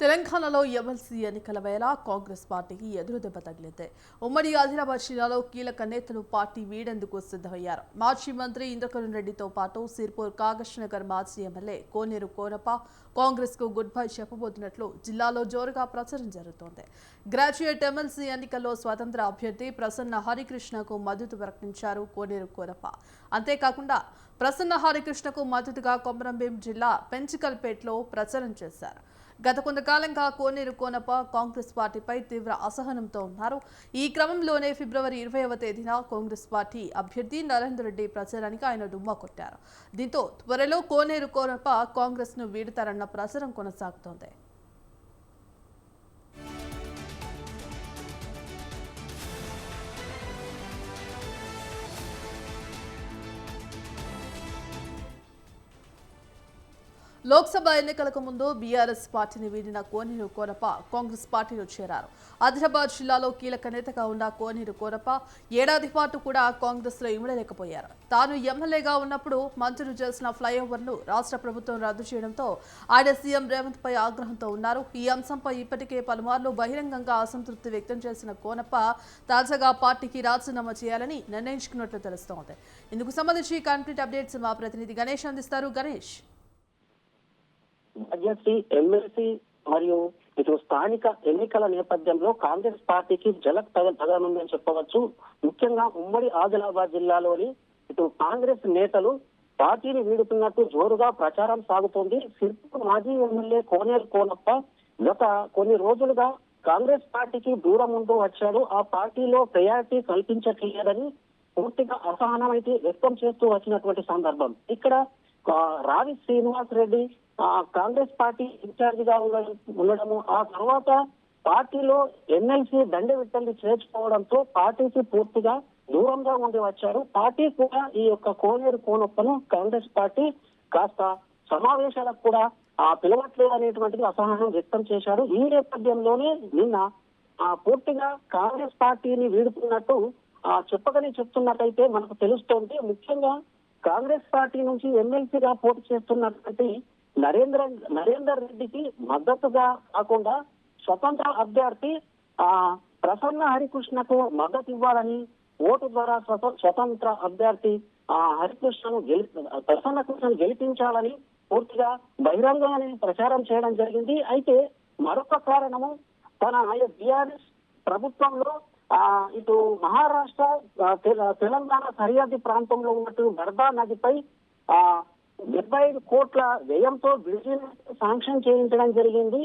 తెలంగాణలో ఎమ్మెల్సీ ఎన్నికల వేళ కాంగ్రెస్ పార్టీకి ఎదురుదెబ్బ తగిలింది. ఉమ్మడి ఆదిలాబాద్ జిల్లాలో కీలక నేతలు పార్టీ వీడేందుకు సిద్ధమయ్యారు. మాజీ మంత్రి ఇంద్రకరణ్ రెడ్డితో పాటు సిర్పూర్ కాగజ్ మాజీ ఎమ్మెల్యే కోనేరు కోనప్ప కాంగ్రెస్కు గుడ్ బై చెప్పబోతున్నట్లు జిల్లాలో జోరుగా ప్రచారం జరుగుతోంది. గ్రాడ్యుయేట్ ఎమ్మెల్సీ ఎన్నికల్లో స్వతంత్ర అభ్యర్థి ప్రసన్న హరికృష్ణకు మద్దతు ప్రకటించారు కోనేరు కోనప్ప. అంతేకాకుండా ప్రసన్న హరికృష్ణకు మద్దతుగా కొమరంభీం జిల్లా పెంచికల్పేటలో ప్రచారం చేశారు. గత కొంతకాలంగా కోనేరు కోనప్ప కాంగ్రెస్ పార్టీపై తీవ్ర అసహనంతో ఉన్నారు. ఈ క్రమంలోనే ఫిబ్రవరి ఇరవైవ తేదీన కాంగ్రెస్ పార్టీ అభ్యర్థి నరేందర్ రెడ్డి ప్రచారానికి ఆయన డుమ్మా కొట్టారు. దీంతో త్వరలో కోనేరు కోనప్ప కాంగ్రెస్ను వీడుతారన్న ప్రచారం కొనసాగుతోంది. లోక్సభ ఎన్నికలకు ముందు బీఆర్ఎస్ పార్టీని వీడిన కోనేరు కోరప కాంగ్రెస్ పార్టీలో చేరారు. ఆదిలాబాద్ జిల్లాలో కీలక నేతగా ఉన్న కోనేరు కోరప ఏడాది పాటు కూడా కాంగ్రెస్లో ఇమడలేకపోయారు. తాను ఎమ్మెల్యేగా ఉన్నప్పుడు మంజూరు చేసిన ఫ్లైఓవర్ను రాష్ట్ర ప్రభుత్వం రద్దు చేయడంతో ఆయన సీఎం రేవంత్ పై ఆగ్రహంతో ఉన్నారు. ఈ అంశంపై ఇప్పటికే పలుమార్లు బహిరంగంగా అసంతృప్తి వ్యక్తం చేసిన కోనప్ప తాజాగా పార్టీకి రాజీనామా చేయాలని నిర్ణయించుకున్నట్లు తెలుస్తోంది. ఇందుకు సంబంధించి కంప్లీట్ అప్డేట్స్ మా ప్రతినిధి గణేష్ అందిస్తారు. గణేష్. బడ్జెట్ ఎమ్మెల్సీ మరియు ఇటు స్థానిక ఎన్నికల నేపథ్యంలో కాంగ్రెస్ పార్టీకి జలక్ తగనుందని చెప్పవచ్చు. ముఖ్యంగా ఉమ్మడి ఆదిలాబాద్ జిల్లాలోని ఇటు కాంగ్రెస్ నేతలు పార్టీని వీడుతున్నట్టు జోరుగా ప్రచారం సాగుతోంది. సిర్పూర్ మాజీ ఎమ్మెల్యే కోనేరు కోనప్ప గత కొన్ని రోజులుగా కాంగ్రెస్ పార్టీకి దూరం ఉంటూ వచ్చాడు. ఆ పార్టీలో ప్రయారిటీ కల్పించట్లేదని పూర్తిగా అసహనం అయితే వ్యక్తం చేస్తూ వచ్చినటువంటి సందర్భం. ఇక్కడ రావి శ్రీనివాస్ రెడ్డి ఆ, కాంగ్రెస్ పార్టీ ఇన్ఛార్జ్గా ఉండడం ఉండడము ఆ తర్వాత పార్టీలో ఎన్ఎల్సీ దండ విట్టల్ని చేర్చుకోవడంతో పార్టీకి పూర్తిగా దూరంగా ఉండి వచ్చారు. పార్టీ కూడా ఈ యొక్క కోనేరు కోనొప్పను కాంగ్రెస్ పార్టీ కాస్త సమావేశాలకు కూడా ఆ పిలవట్లేదు అనేటువంటిది అసహనం వ్యక్తం చేశారు. ఈ నేపథ్యంలోనే నిన్న ఆ పూర్తిగా కాంగ్రెస్ పార్టీని వీడుతున్నట్టు ఆ చెప్పకని చెప్తున్నట్టయితే మనకు తెలుస్తోంది. ముఖ్యంగా కాంగ్రెస్ పార్టీ నుంచి ఎమ్మెల్సీగా పోటీ చేస్తున్నటువంటి నరేంద్ర నరేందర్ రెడ్డికి మద్దతుగా కాకుండా స్వతంత్ర అభ్యర్థి ఆ ప్రసన్న హరికృష్ణకు మద్దతు ఇవ్వాలని ఓటు ద్వారా స్వతంత్ర అభ్యర్థి ఆ హరికృష్ణను గెలి ప్రసన్న కృష్ణను గెలిపించాలని పూర్తిగా బహిరంగంగానే ప్రచారం చేయడం జరిగింది. అయితే మరొక కారణము తన బిఆర్ఎస్ ప్రభుత్వంలో ఇటు మహారాష్ట్ర తెలంగాణ సరిహద్దు ప్రాంతంలో ఉన్నట్టు బర్దా నదిపై ఆ డెబ్బై ఐదు కోట్ల వ్యయంతో బ్రిడ్జిని శాంక్షన్ చేయించడం జరిగింది.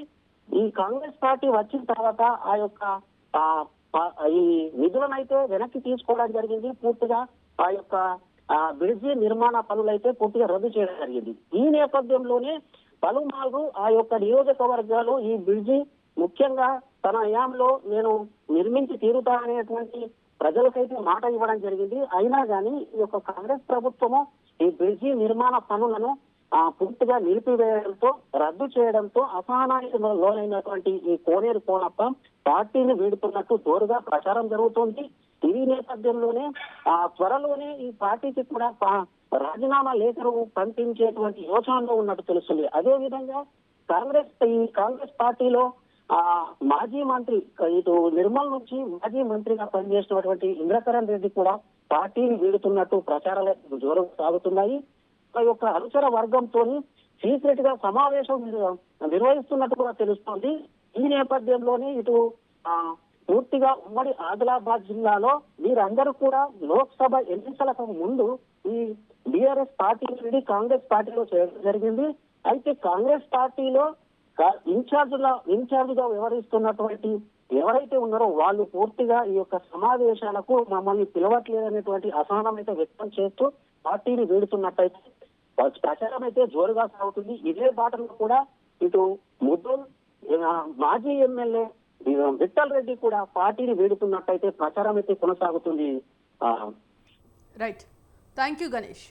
ఈ కాంగ్రెస్ పార్టీ వచ్చిన తర్వాత ఆ యొక్క ఆ, ప- ఈ నిధులను అయితే వెనక్కి తీసుకోవడం జరిగింది. పూర్తిగా ఆ యొక్క బ్రిడ్జి నిర్మాణ పనులైతే పూర్తిగా రద్దు చేయడం జరిగింది. ఈ నేపథ్యంలోనే పలుమార్లు ఆ యొక్క నియోజకవర్గాలు ఈ బ్రిడ్జి ముఖ్యంగా తన హయాంలో నేను నిర్మించి తీరుతా అనేటువంటి ప్రజలకైతే మాట ఇవ్వడం జరిగింది. అయినా కానీ ఈ యొక్క కాంగ్రెస్ ప్రభుత్వము ఈ బ్రిడ్జి నిర్మాణ పనులను పూర్తిగా నిలిపివేయడంతో రద్దు చేయడంతో అసహనానికి లోనైనటువంటి ఈ కోనేరు కోనప్ప పార్టీని వీడుతున్నట్టు జోరుగా ప్రచారం జరుగుతోంది. ఈ నేపథ్యంలోనే ఆ త్వరలోనే ఈ పార్టీకి కూడా రాజీనామా లేఖను పంపించేటువంటి యోచనలో ఉన్నట్టు తెలుస్తుంది. అదే విధంగా కాంగ్రెస్ ఈ కాంగ్రెస్ పార్టీలో మాజీ మంత్రి ఇటు నిర్మల్ నుంచి మాజీ మంత్రిగా పనిచేసినటువంటి ఇంద్రకరణ్ రెడ్డి కూడా పార్టీని వీడుతున్నట్టు ప్రచారాలు జోరు సాగుతున్నాయి. ఆ యొక్క అనుచర వర్గంతో సీక్రెట్గా సమావేశం నిర్వహిస్తున్నట్టు కూడా తెలుస్తోంది. ఈ నేపథ్యంలోనే ఇటు ఆ పూర్తిగా ఉమ్మడి ఆదిలాబాద్ జిల్లాలో వీరందరూ కూడా లోక్సభ ఎన్నికలకు ముందు ఈ బీఆర్ఎస్ పార్టీ నుండి కాంగ్రెస్ పార్టీలో చేరడం జరిగింది. అయితే కాంగ్రెస్ పార్టీలో ఇన్ఛార్జ్ల ఇన్ఛార్జ్గా వ్యవహరిస్తున్నటువంటి ఎవరైతే ఉన్నారో వాళ్ళు పూర్తిగా ఈ యొక్క సమావేశాలకు మమ్మల్ని పిలవట్లేదనేటువంటి అసహనం అయితే వ్యక్తం చేస్తూ పార్టీని వీడుతున్నట్టయితే ప్రచారం అయితే జోరుగా సాగుతుంది. ఇదే బాటలో కూడా ఇటు ముద్దుల్ మాజీ ఎమ్మెల్యే విఠల్ రెడ్డి కూడా పార్టీని వీడుతున్నట్టయితే ప్రచారం అయితే కొనసాగుతుంది. Right thank you Ganesh